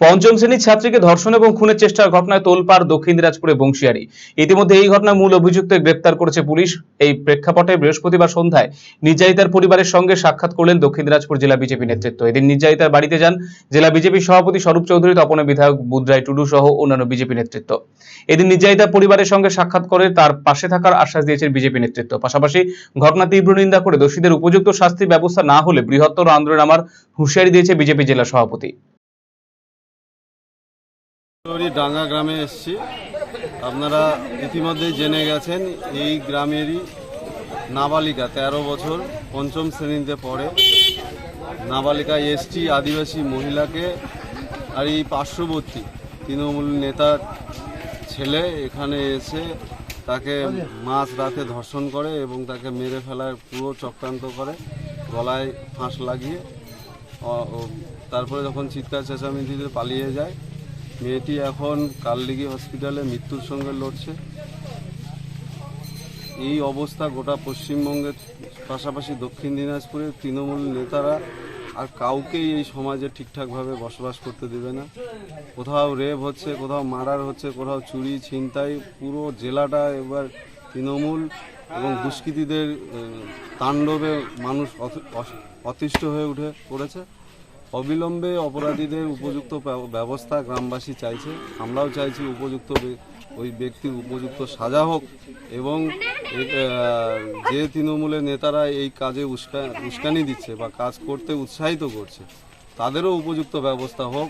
পঞ্চম শ্রেণির ছাত্রীকে ধর্ষণ এবং খুনের চেষ্টার ঘটনায় তোলপাড় দক্ষিণ দিনাজপুরে বংশিয়ারি। ইতিমধ্যে এই ঘটনার মূল অভিযুক্ত গ্রেপ্তার করেছে পুলিশ। এই প্রেক্ষাপটে বৃহস্পতিবার সন্ধ্যায় নির্যাতিতার পরিবারের সঙ্গে সাক্ষাৎ করলেন দক্ষিণ দিনাজপুর জেলা বিজেপি নেতৃত্ব। এদিন নির্যাতিতার বাড়িতে যান জেলা বিজেপি সভাপতি স্বরূপ চৌধুরী তপনের বিধায়ক বুদ্রাই টুডু সহ অন্যান্য বিজেপি নেতৃত্ব। এদিন নির্যাতিতার পরিবারের সঙ্গে সাক্ষাৎ করে তার পাশে থাকার আশ্বাস দিয়েছেন বিজেপি নেতৃত্ব। পাশাপাশি ঘটনা তীব্র নিন্দা করে দোষীদের উপযুক্ত শাস্তির ব্যবস্থা না হলে বৃহত্তর আন্দোলন আমার হুঁশিয়ারি দিয়েছে বিজেপি জেলা সভাপতি। ডাঙ্গা গ্রামে এসেছি। আপনারা ইতিমধ্যেই জেনে গেছেন, এই গ্রামেরই নাবালিকা তেরো বছর পঞ্চম শ্রেণীতে পড়ে। নাবালিকা এসটি আদিবাসী মহিলাকে আর এই পার্শ্ববর্তী তৃণমূল নেতার ছেলে এখানে এসে তাকে মাছ রাতে ধর্ষণ করে এবং তাকে মেরে ফেলার পুরো চক্রান্ত করে, গলায় ফাঁস লাগিয়ে তারপরে যখন চিৎকার চেঁচামেচিতে পালিয়ে যায় মেয়েটি এখন কালদিঘি হসপিটালে মৃত্যুর সঙ্গে লড়ছে। এই অবস্থা গোটা পশ্চিমবঙ্গের পাশাপাশি দক্ষিণ দিনাজপুরের তৃণমূল নেতারা আর কাউকেই এই সমাজে ঠিকঠাকভাবে বসবাস করতে দেবে না। কোথাও রেপ হচ্ছে, কোথাও মার্ডার হচ্ছে, কোথাও চুরি, ছিনতাই, পুরো জেলাটা এবার তৃণমূল এবং দুষ্কৃতীদের তাণ্ডবে মানুষ অতিষ্ঠ হয়ে উঠে পড়েছে। অবিলম্বে অপরাধীদের উপযুক্ত ব্যবস্থা গ্রামবাসী চাইছে। আমরাও চাইছি উপযুক্ত ওই ব্যক্তির উপযুক্ত সাজা হোক এবং যে তৃণমূলের নেতারা এই কাজে উস্কা, উস্কানি দিচ্ছে বা কাজ করতে উৎসাহিত করছে, তাদেরও উপযুক্ত ব্যবস্থা হোক।